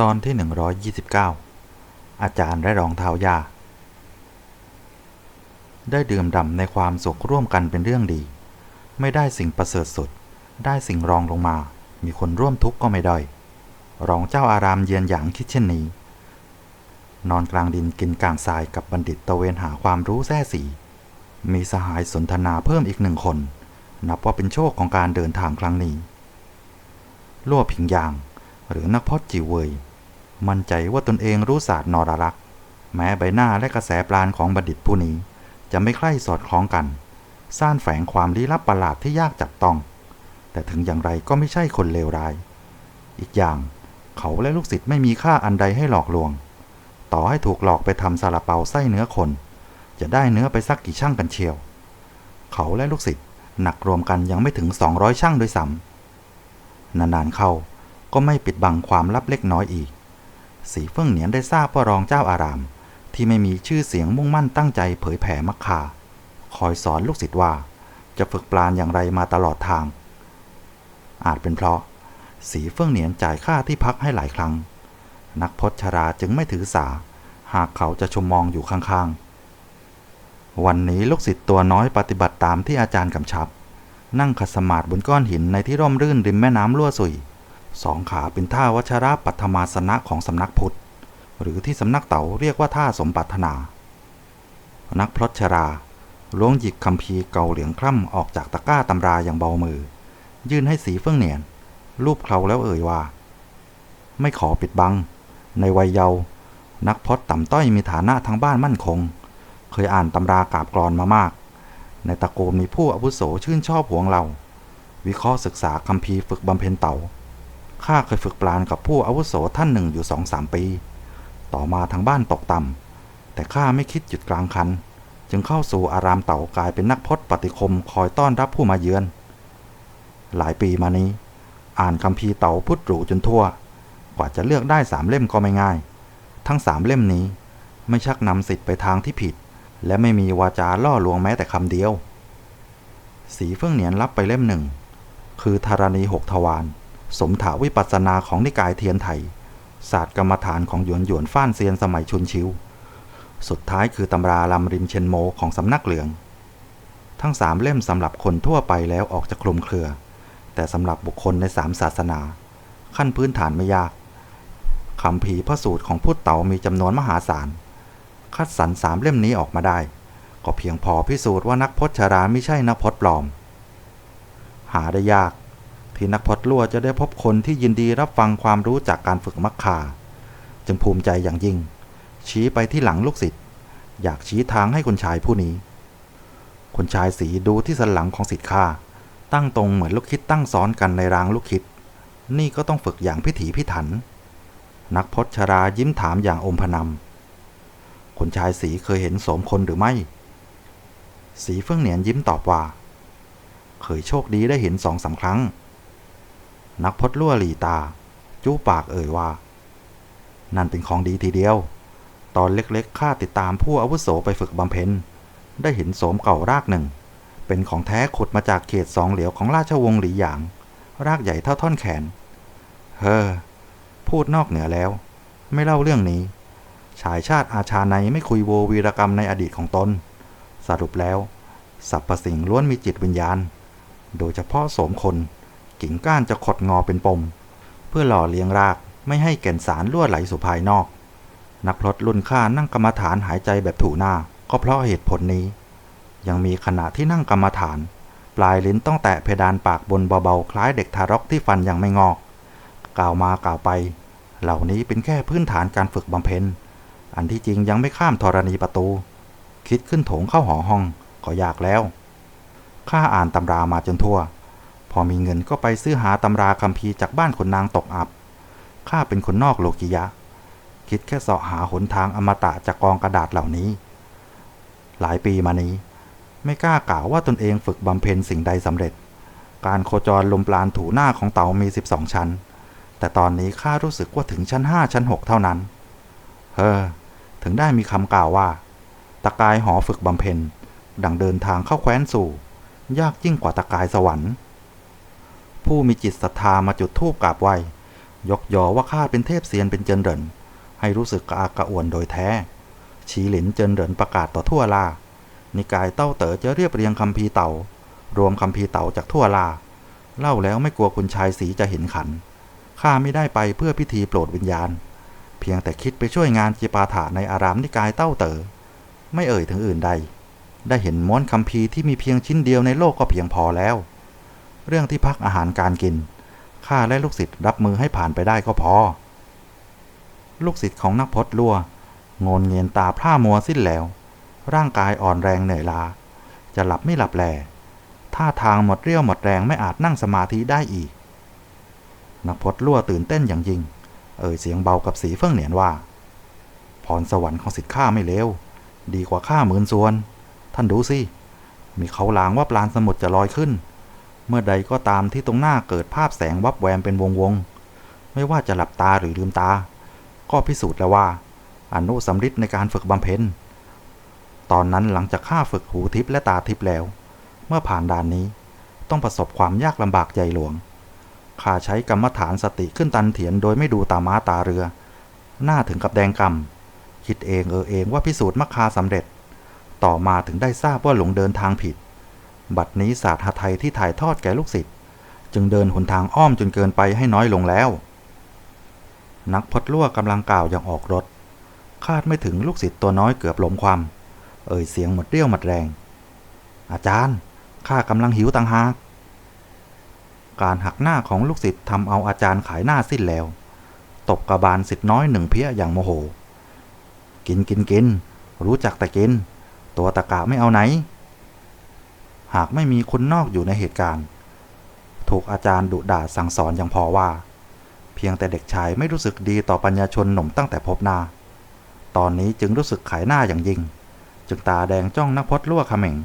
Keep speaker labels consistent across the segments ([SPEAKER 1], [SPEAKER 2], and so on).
[SPEAKER 1] ตอนที่ 129 อาจารย์และรองเท้ายา ได้ดื่มด่ำในความสุขร่วมกันเป็นเรื่องดี ไม่ได้สิ่งประเสริฐสุด ได้สิ่งรองลงมา มีคนร่วมทุกข์ก็ไม่ด้อย รองเจ้าอารามเยือนหยางคิดเช่นนี้ นอนกลางดินกินกลางทรายกับบัณฑิตตะเวนหาความรู้แท้สี มีสหายสนทนาเพิ่มอีกหนึ่งคน นับว่าเป็นโชคของการเดินทางครั้งนี้ลั่วผิงยาง หรือนักพจน์จิวเวยมั่นใจว่าตนเองรู้ศาสตร์นรรักษ์แม้ใบหน้าและกระแสปราณของบัณฑิตผู้นี้ จะไม่ใคร่สอดคล้องกันซ่านแฝงความลี้ลับประหลาดที่ยากจับต้อง แต่ถึงอย่างไรก็ไม่ใช่คนเลวร้าย อีกอย่างเขาและลูกศิษย์ไม่มีค่าอันใดให้หลอกลวง ต่อให้ถูกหลอกไปทำซาลาเปาไส้เนื้อคน จะได้เนื้อไปสักกี่ช่างกันเชียว เขาและลูกศิษย์หนักรวมกันยังไม่ถึง 200 ช่างด้วยซ้ำนานๆเข้า ก็ไม่ปิดบังความลับเล็กน้อยอีก สีเฟื่องเหนียนได้ทราบว่ารองเจ้าอาราม ที่ไม่มีชื่อเสียงมุ่งมั่นตั้งใจเผยแผ่มักคา คอยสอนลูกศิษย์ว่า จะฝึกปลานอย่างไรมาตลอดทาง อาจเป็นเพราะ สีเฟื่องเหนียนจ่ายค่าที่พักให้หลายครั้ง นักพจชราจึงไม่ถือสา หากเขาจะชมมองอยู่ข้างๆ วันนี้ลูกศิษย์ตัวน้อยปฏิบัติตามที่อาจารย์กำชับ นั่งขัดสมาธิบนก้อนหินในที่ร่มรื่นริมแม่น้ำลั่วสุย สองขาเป็นท่าวัชระปัทมาสนะของสำนักพุทธ หรือที่สำนักเต๋าเรียกว่าท่าสมปัทนา นักพลชราล้วงหยิบคำพีเกาเหลืองคล่ำออกจากตะกร้าตำราอย่างเบามือ ยื่นให้สีเฟื่องเหนียน รูปเคราแล้วเอ่ยว่า ไม่ขอปิดบัง ในวัยเยาว์นักพจน์ต่ำต้อยมีฐานะทางบ้านมั่นคง เคยอ่านตำรากาบกรอนมามาก ในตระกูลมีผู้อาวุโสชื่นชอบหวงเรา วิเคราะห์ศึกษาคำพีฝึกบำเพ็ญเต๋า ข้าเคยฝึกปลานกับผู้อาวุโสท่านหนึ่งอยู่สองสามปี ต่อมาทางบ้านตกต่ำแต่ข้าไม่คิดหยุดกลางคัน จึงเข้าสู่อารามเต่ากลายเป็นนักพจน์ปฏิคมคอยต้อนรับผู้มาเยือน หลายปีมานี้ อ่านคำพีเต่าพุทธรูจนทั่ว กว่าจะเลือกได้สามเล่มก็ไม่ง่าย ทั้งสามเล่มนี้ไม่ชักนำสิทธิ์ไปทางที่ผิด และไม่มีวาจาล่อลวงแม้แต่คำเดียว สีเฟื่องเหนียนรับไปเล่มหนึ่ง คือธารณีหกทวาร สมถาวิปัสนาของนิกายเทียนไทย ศาสตร์กรรมฐานของหยวนหยวนฟ้านเซียนสมัยชุนชิว สุดท้ายคือตำราลำริมเชนโมของสำนักเหลือง ทั้งสามเล่มสำหรับคนทั่วไปแล้วออกจะคลุมเครือ แต่สำหรับบุคคลในสามศาสนา ขั้นพื้นฐานไม่ยากคำผีพระสูตรของพุทธเต๋ามีจำนวนมหาศาล คัดสรรสามเล่มนี้ออกมาได้ ก็เพียงพอพิสูจน์ว่านักพจชราไม่ใช่นักพจน์ปลอม หาได้ยาก ที่นักพจน์ลั่วจะได้พบคนที่ยินดีรับฟังความรู้จากการฝึกมักคา จึงภูมิใจอย่างยิ่ง ชี้ไปที่หลังลูกศิษย์อยากชี้ทางให้คนชายผู้นี้คนชายสีดูที่สันหลังของศิษย์ข้าตั้งตรงเหมือนลูกคิดตั้งซ้อนกันในรางลูกคิด นี่ก็ต้องฝึกอย่างพิถีพิถัน นักพจชรายิ้มถามอย่างอมพนำคนชายสีเคยเห็นโสมคนหรือไม่ สีเฟื่องเหนียนยิ้มตอบว่า เคยโชคดีได้เห็นสองสาครั้ง นักพจน์ลั่วหลีตา จู้ปากเอ่ยว่า นั่นเป็นของดีทีเดียว ตอนเล็กๆข้าติดตามผู้อาวุโสไปฝึกบำเพ็ญได้เห็นโสมเก่ารากหนึ่ง เป็นของแท้ขุดมาจากเขตสองเหลียวของราชวงศ์หลีหยาง รากใหญ่เท่าท่อนแขน เฮ้อ พูดนอกเหนือแล้ว ไม่เล่าเรื่องนี้ ชายชาติอาชาในไม่คุยโววีรกรรมในอดีตของตน สรุปแล้วสรรพสิ่งล้วนมีจิตวิญญาณ โดยเฉพาะโสมคน กิ่งก้านจะขดงอเป็นปม เพื่อหล่อเลี้ยงรากไม่ให้แก่นสารล่วไหลสู่ภายนอก นักพลดรุ่นข้านั่งกรรมฐานหายใจแบบถูหน้า ก็เพราะเหตุผลนี้ ยังมีขณะที่นั่งกรรมฐาน ปลายลิ้นต้องแตะเพดานปากบนเบาๆ คล้ายเด็กทารกที่ฟันยังไม่งอก กล่าวมากล่าวไป เหล่านี้เป็นแค่พื้นฐานการฝึกบำเพ็ญอันที่จริงยังไม่ข้ามธรณีประตู คิดขึ้นโถงเข้าหอห้องก็ยากแล้วข้าอ่านตำรามาจนทั่ว อมีเงินก็ไปซื้อหาตำราคัมภีร์จากบ้านคนนางตกอับ ข้าเป็นคนนอกโลกิยะ คิดแค่เสาะหาหนทางอมตะจากกองกระดาษเหล่านี้ หลายปีมานี้ ไม่กล้ากล่าวว่าตนเองฝึกบำเพ็ญสิ่งใดสำเร็จ การโคจรลมปราณถูหน้าของเต่ามี 12 ชั้น แต่ตอนนี้ข้ารู้สึกว่าถึงชั้น 5 ชั้น 6 เท่านั้น เฮ้อ ถึงได้มีคำกล่าวว่า ตะกายหอฝึกบำเพ็ญ ดังเดินทางเข้าแคว้นสู่ ยากยิ่งกว่าตะกายสวรรค์ ผู้มีจิตศรัทธามาจุดธูปกราบไหว้ยกยอว่าข้าเป็นเทพเซียนเป็นเจินเหรินให้รู้สึกกระอากกระอ่วนโดยแท้ฉีหลินเจินเหรินประกาศต่อทั่วลา นิกายเต้าเต๋อจะเรียบเรียงคำพีเต่า รวมคำพีเต่าจากทั่วลา เล่าแล้วไม่กลัวคุณชายสีจะเห็นขัน ข้าไม่ได้ไปเพื่อพิธีโปรดวิญญาณ เพียงแต่คิดไปช่วยงานจิปาถะในอารามนิกายเต้าเต๋อ ไม่เอ่ยถึงอื่นใด ได้เห็นม้วนคำพีที่มีเพียงชิ้นเดียวในโลกก็เพียงพอแล้ว เรื่องที่พักอาหารการกิน ข้าและลูกศิษย์รับมือให้ผ่านไปได้ก็พอ ลูกศิษย์ของนักพจน์ลัวงนเงียนตาพร่ามัวสิ้นแล้ว ร่างกายอ่อนแรงเหนื่อยล้าจะหลับไม่หลับแลท่าทางหมดเรี่ยวหมดแรงไม่อาจนั่งสมาธิได้อีก นักพจน์ลั่วตื่นเต้นอย่างยิ่ง เอ่ยเสียงเบากับสีเฟื่องเหนียนว่า พรสวรรค์ของสิทธิ์ข้าไม่เลวดีกว่าข้าหมื่นส่วน ท่านดูสิมีเขาลางว่าปลานสมุทรจะลอยขึ้น เมื่อใดก็ตามที่ตรงหน้าเกิดภาพแสงวับแวมเป็นวงวงๆไม่ว่าจะหลับตาหรือลืมตา ก็พิสูจน์แล้วว่าอนุสำริดในการฝึกบำเพ็ญ ตอนนั้นหลังจากข้าฝึกหูทิพย์และตาทิพย์แล้ว เมื่อผ่านด่านนี้ต้องประสบความยากลำบากใจหลวง ข้าใช้กรรมฐานสติขึ้นตันเถียนโดยไม่ดูตาม้าตาเรือ หน้าถึงกับแดงกำคิดเองเออเองว่าพิสูจน์มักคาสำเร็จ ต่อมาถึงได้ทราบว่าหลงเดินทางผิด บัดนี้ศาสตร์หไทยที่ถ่ายทอดแก่ลูกศิษย์จึงเดินหนทางอ้อมจนเกินไปให้น้อยลงแล้ว นักพดลั่วกำลังกล่าวอย่างออกรถ คาดไม่ถึงลูกศิษย์ตัวน้อยเกือบล้มความ เอ่ยเสียงหมดเรี่ยวหมดแรง อาจารย์ข้ากำลังหิวตังหากการหักหน้าของลูกศิษย์ทำเอาอาจารย์ขายหน้าสิ้นแล้ว ตบกระบาลศิษย์น้อยหนึ่งเพี้ยอย่างโมโห กินกินกิน รู้จักแต่กิน ตัวตะกะไม่เอาไหน หากไม่มีคนนอกอยู่ในเหตุการณ์ ถูกอาจารย์ดุด่าสั่งสอนอย่างพอว่า เพียงแต่เด็กชายไม่รู้สึกดีต่อปัญญาชนหนุ่มตั้งแต่พบหน้า ตอนนี้จึงรู้สึกขายหน้าอย่างยิ่ง จึงตาแดงจ้องนักพจน์ลั่วเขม่ง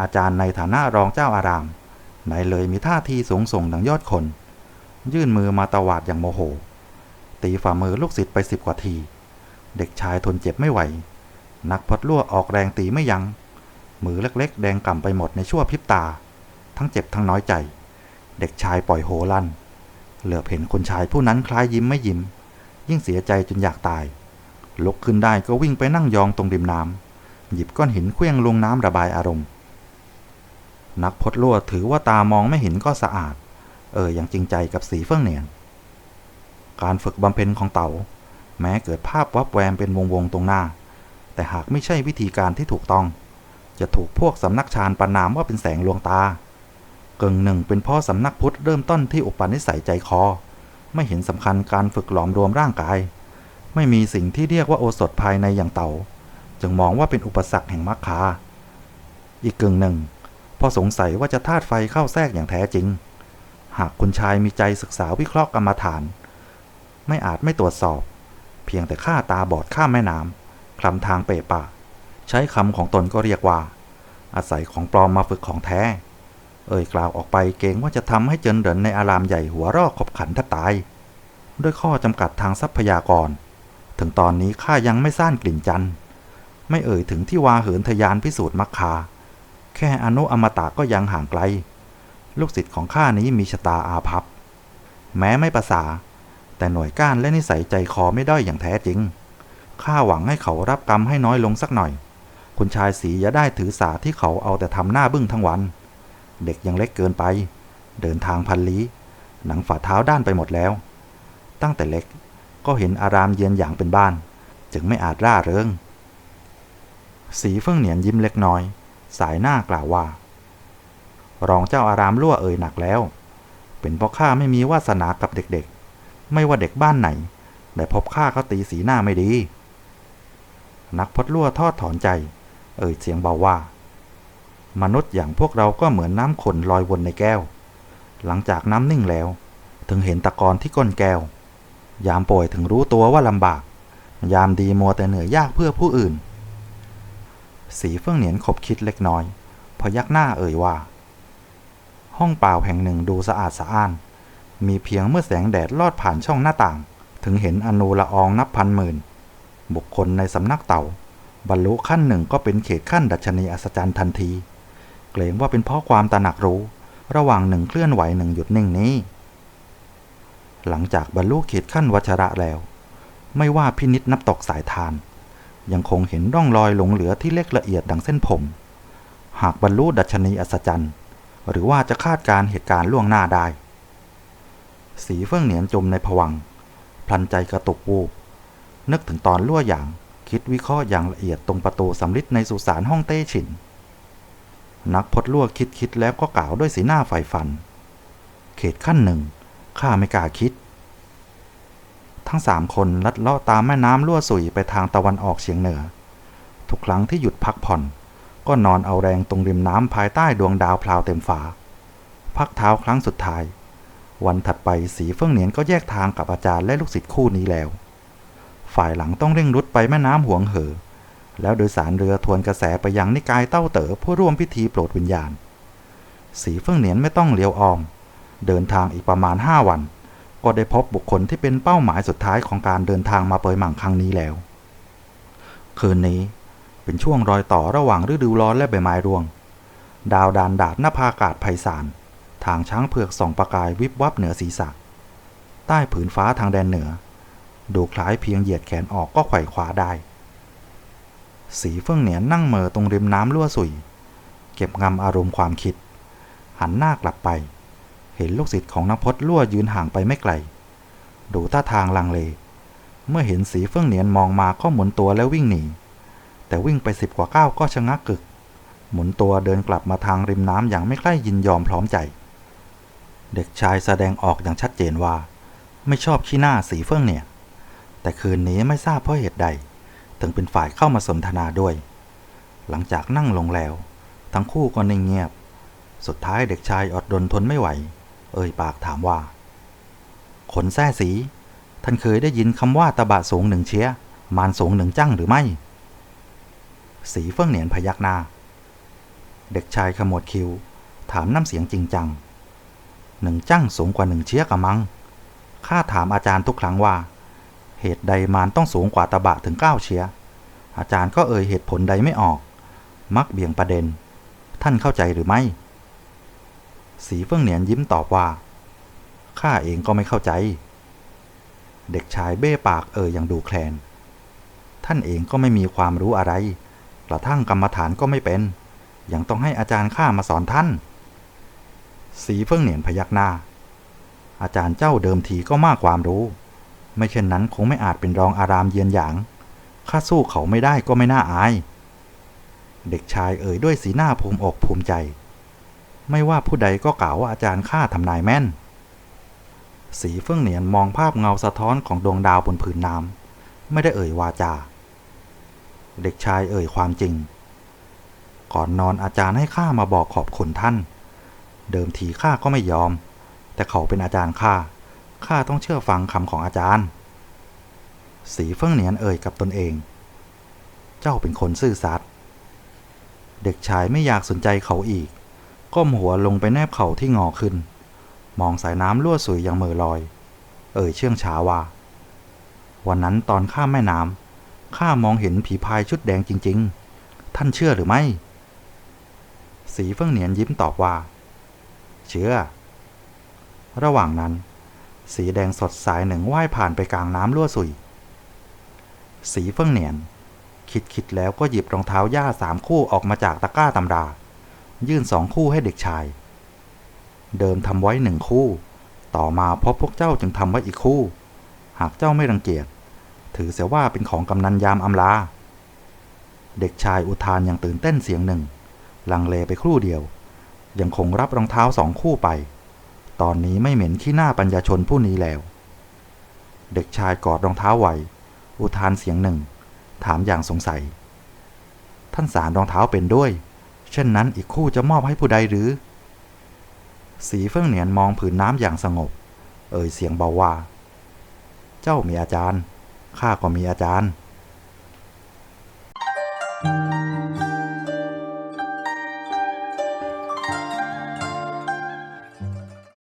[SPEAKER 1] อาจารย์ในฐานะรองเจ้าอารามไหนเลยมีท่าทีสูงส่งดังยอดคน ยื่นมือมาตวาดอย่างโมโห ตีฝ่ามือลูกศิษย์ไปสิบกว่าที เด็กชายทนเจ็บไม่ไหว นักพดลั่วออกแรงตีไม่ยัง้ง มือเล็กๆ แดงก่ำไปหมดในชั่วพริบตา ทั้งเจ็บทั้งน้อยใจ เด็กชายปล่อยโหลั่น เหลือบเห็นคนชายผู้นั้นคล้ายยิ้มไม่ยิ้ม ยิ่งเสียใจจนอยากตาย ลุกขึ้นได้ก็วิ่งไปนั่งยองตรงริมน้ำหยิบก้อนหินเคลื่องลงน้ำระบายอารมณ์ นักพดลั่วถือว่าตามองไม่เห็นก็สะอาด เอออย่างจริงใจกับสีเฟื่องเหนียน การฝึกบำเพ็ญของเต่า แม้เกิดภาพวับแวมเป็นวงวงตรงหน้า แต่หากไม่ใช่วิธีการที่ถูกต้อง จะถูกพวกสำนักฌานประนามว่าเป็นแสงลวงตาเกิงหนึ่งเป็นเพ่อสำนักพุทธเริ่มต้นที่อุปนิสัยใจคอ ไม่เห็นสำคัญการฝึกหลอมรวมร่างกาย ไม่มีสิ่งที่เรียกว่าโอสถภายในอย่างเต่า จึงมองว่าเป็นอุปสรรคแห่งมรรคา อีกกึ่งหนึ่งพอสงสัยว่าจะธาตุไฟเข้าแทรกอย่างแท้จริง หากคุณชายมีใจศึกษาวิเคราะห์กรรมฐาน ไม่อาจไม่ตรวจสอบ เพียงแต่ข้าตาบอดข้ามแม่น้ำคลำทางเปป่า ใช้คำของตนก็เรียกว่า อาศัยของปลอมมาฝึกของแท้ เอ่ยกล่าวออกไปเกรงว่าจะทำให้เจินเดินในอารามใหญ่หัวรอกขบขันแทบตาย ด้วยข้อจำกัดทางทรัพยากร ถึงตอนนี้ข้ายังไม่ซ่านกลิ่นจันทร์ไม่เอ่ยถึงที่วาเหินทยานพิสูจน์มักคา แค่อนุอมตะก็ยังห่างไกล ลูกศิษย์ของข้านี้มีชะตาอาภัพ แม้ไม่ประสา แต่หน่วยก้านและนิสัยใจคอไม่ด้อยอย่างแท้จริง ข้าหวังให้เขารับกรรมให้น้อยลงสักหน่อย คุณชายสีอย่าได้ถือสาที่เขาเอาแต่ทำหน้าบึ้งทั้งวัน เด็กยังเล็กเกินไป เดินทางพันลี้ หนังฝ่าเท้าด้านไปหมดแล้ว ตั้งแต่เล็กก็เห็นอารามเย็นอย่างเป็นบ้าน จึงไม่อาจร่าเริง สีเฟื่องเหนียนยิ้มเล็กน้อย สายหน้ากล่าวว่า รองเจ้าอารามรั่วเอ่ยหนักแล้ว เป็นเพราะข้าไม่มีวาสนากับเด็กๆ ไม่ว่าเด็กบ้านไหนแต่พบข้าก็ตีสีหน้าไม่ดี นักพดลั่วทอดถอนใจ เอ่ยเสียงเบาว่า มนุษย์อย่างพวกเราก็เหมือนน้ำขนลอยวนในแก้ว หลังจากน้ำนิ่งแล้ว ถึงเห็นตะกอนที่ก้นแก้ว ยามป่วยถึงรู้ตัวว่าลำบาก ยามดีมัวแต่เหนื่อยยากเพื่อผู้อื่น สีเฟื่องเหนียนขบคิดเล็กน้อย พยักหน้าเอ่ยว่า ห้องเปล่าแห่งหนึ่งดูสะอาดสะอ้าน มีเพียงเมื่อแสงแดดลอดผ่านช่องหน้าต่าง ถึงเห็นอนูละอองนับพันหมื่นบุคคลในสำนักเต่า บรรลุขั้นหนึ่งก็เป็นเขตขั้นดัชนีอัศจรรย์ทันที เกรงว่าเป็นเพราะความตระหนักรู้ ระหว่างหนึ่งเคลื่อนไหวหนึ่งหยุดนิ่งนี้ หลังจากบรรลุเขีดขั้นวัชระแล้ว ไม่ว่าพินิษนับตกสายทาน ยังคงเห็นร่องรอยหลงเหลือที่เล็กละเอียดดังเส้นผม หากบรรลุดัชนีอัศจรรย์ หรือว่าจะคาดการเหตุการณ์ล่วงหน้าได้ สีเฟื่องเหนียนจมในผวังพลันใจกระตุกวูบนึกถึงตอนล่วอย่าง คิดวิเคราะห์อย่างละเอียดตรงประตูสำลิดในสุสานห้องเต้ฉิน นักพดลั่วคิดคิดแล้วก็กล่าวด้วยสีหน้าใฝ่ฝัน เขตขั้นหนึ่งข้าไม่กล้าคิด ทั้งสามคนลัดเลาะตามแม่น้ำลั่วสุยไปทางตะวันออกเฉียงเหนือ ทุกครั้งที่หยุดพักผ่อน ก็นอนเอาแรงตรงริมน้ำภายใต้ดวงดาวพลาวเต็มฟ้า พักเท้าครั้งสุดท้าย วันถัดไปสีเฟื่องเหนียนก็แยกทางกับอาจารย์และลูกศิษย์คู่นี้แล้ว ฝ่ายหลังต้องเร่งรุดไปแม่น้ำหวงเหอ แล้วโดยสารเรือทวนกระแสไปยังนิกายเต้าเต๋อผู้ร่วมพิธีโปรดวิญญาณ สีเฟื่องเหนียนไม่ต้องเลี้ยวออม เดินทางอีกประมาณ 5 วัน ก็ได้พบบุคคลที่เป็นเป้าหมายสุดท้ายของการเดินทางมาเปยหมั่งครั้งนี้แล้ว คืนนี้เป็นช่วงรอยต่อระหว่างฤดูร้อนและใบไม้ร่วง ดาวดานดาดหน้าภากาศไพศาลทางช้างเผือกส่องประกายวิบวับเหนือศีรษะ ใต้ผืนฟ้าทางแดนเหนือ ดูคล้ายเพียงเหยียดแขนออกก็ไขว่คว้าได้ สีเฟื่องเหนียนนั่งเมอตรงริมน้ำลั่วสุย เก็บงำอารมณ์ความคิด หันหน้ากลับไป เห็นลูกศิษย์ของนพจน์ลั่วยืนห่างไปไม่ไกล ดูท่าทางลังเล เมื่อเห็นสีเฟื่องเหนียนมองมาก็หมุนตัวแล้ววิ่งหนี แต่วิ่งไปสิบกว่าก้าวก็ชะงักกึก หมุนตัวเดินกลับมาทางริมน้ำอย่างไม่ใกล้ยินยอมพร้อมใจ เด็กชายแสดงออกอย่างชัดเจนว่า ไม่ชอบขี้หน้าสีเฟื่องเนี่ย แต่คืนนี้ไม่ทราบเพราะเหตุใด ถึงเป็นฝ่ายเข้ามาสนทนาด้วย หลังจากนั่งลงแล้ว ทั้งคู่ก็นิ่งเงียบ สุดท้ายเด็กชายอดดนทนไม่ไหว เอ่ยปากถามว่า ขนแท้สี ท่านเคยได้ยินคำว่าตะบะสูงหนึ่งเชียมานสูงหนึ่งจั่งหรือไม่ สีเฟื่องเหนียนพยักหน้า เด็กชายขมวดคิ้วถามน้ำเสียงจริงจังหนึ่งจั่งสูงกว่าหนึ่งเชียกะมัง ข้าถามอาจารย์ทุกครั้งว่า เหตุใดมารต้องสูงกว่าตะบะถึงเก้าเชีย อาจารย์ก็เอ่ยเหตุผลใดไม่ออก มักเบี่ยงประเด็น ท่านเข้าใจหรือไม่ สีเฟื่องเหนียนยิ้มตอบว่า ข้าเองก็ไม่เข้าใจ เด็กชายเบ้ปากเอ่ยอย่างดูแคลน ท่านเองก็ไม่มีความรู้อะไร กระทั่งกรรมฐานก็ไม่เป็น ยังต้องให้อาจารย์ข้ามาสอนท่าน สีเฟื่องเหนียนพยักหน้าอาจารย์เจ้าเดิมทีก็มากความรู้ ไม่เช่นนั้นคงไม่อาจเป็นรองอารามเยียนหยางข้าสู้เขาไม่ได้ก็ไม่น่าอาย เด็กชายเอ่ยด้วยสีหน้าภูมิอกภูมิใจ ไม่ว่าผู้ใดก็กล่าวว่าอาจารย์ข้าทำนายแม่น สีเฟื่องเหนียนมองภาพเงาสะท้อนของดวงดาวบนผืนน้ำไม่ได้เอ่ยวาจา เด็กชายเอ่ยความจริง ก่อนนอนอาจารย์ให้ข้ามาบอกขอบคุณท่าน เดิมทีข้าก็ไม่ยอม แต่เขาเป็นอาจารย์ข้า ข้าต้องเชื่อฟังคำของอาจารย์ สีเฟื่องเหนียนเอ่ยกับตนเอง เจ้าเป็นคนซื่อสัตย์ เด็กชายไม่อยากสนใจเขาอีก ก้มหัวลงไปแนบเข่าที่งอขึ้น มองสายน้ำลั่วสุยอย่างเมื่อลอย เอ่ยเชื่องช้าว่า วันนั้นตอนข้ามแม่น้ำข้ามองเห็นผีพายชุดแดงจริง ๆ ท่านเชื่อหรือไม่ สีเฟื่องเหนียนยิ้มตอบว่า เชื่อ ระหว่างนั้น สีแดงสดสายหนึ่งว่ายผ่านไปกลางน้ำลั่วสุย สีเฟื่องเหนียน คิดคิดแล้วก็หยิบรองเท้าย่าสามคู่ออกมาจากตะกร้าตำรา ยื่นสองคู่ให้เด็กชาย เดิมทำไว้หนึ่งคู่ ต่อมาพบพวกเจ้าจึงทำไว้อีกคู่ หากเจ้าไม่รังเกียจ ถือเสียว่าเป็นของกำนันยามอำลา เด็กชายอุทานอย่างตื่นเต้นเสียงหนึ่ง ลังเลไปครู่เดียว ยังคงรับรองเท้าสองคู่ไป ตอนนี้ไม่เหม็นขี้หน้าปัญญาชนผู้นี้แล้ว เด็กชายกอดรองเท้าไวอุทานเสียงหนึ่ง ถามอย่างสงสัย ท่านสารรองเท้าเป็นด้วย เช่นนั้นอีกคู่จะมอบให้ผู้ใดหรือ สีเฟื่องเหนียนมองผืนน้ำอย่างสงบ เอ่ยเสียงเบาว่า เจ้ามีอาจารย์ข้าก็มีอาจารย์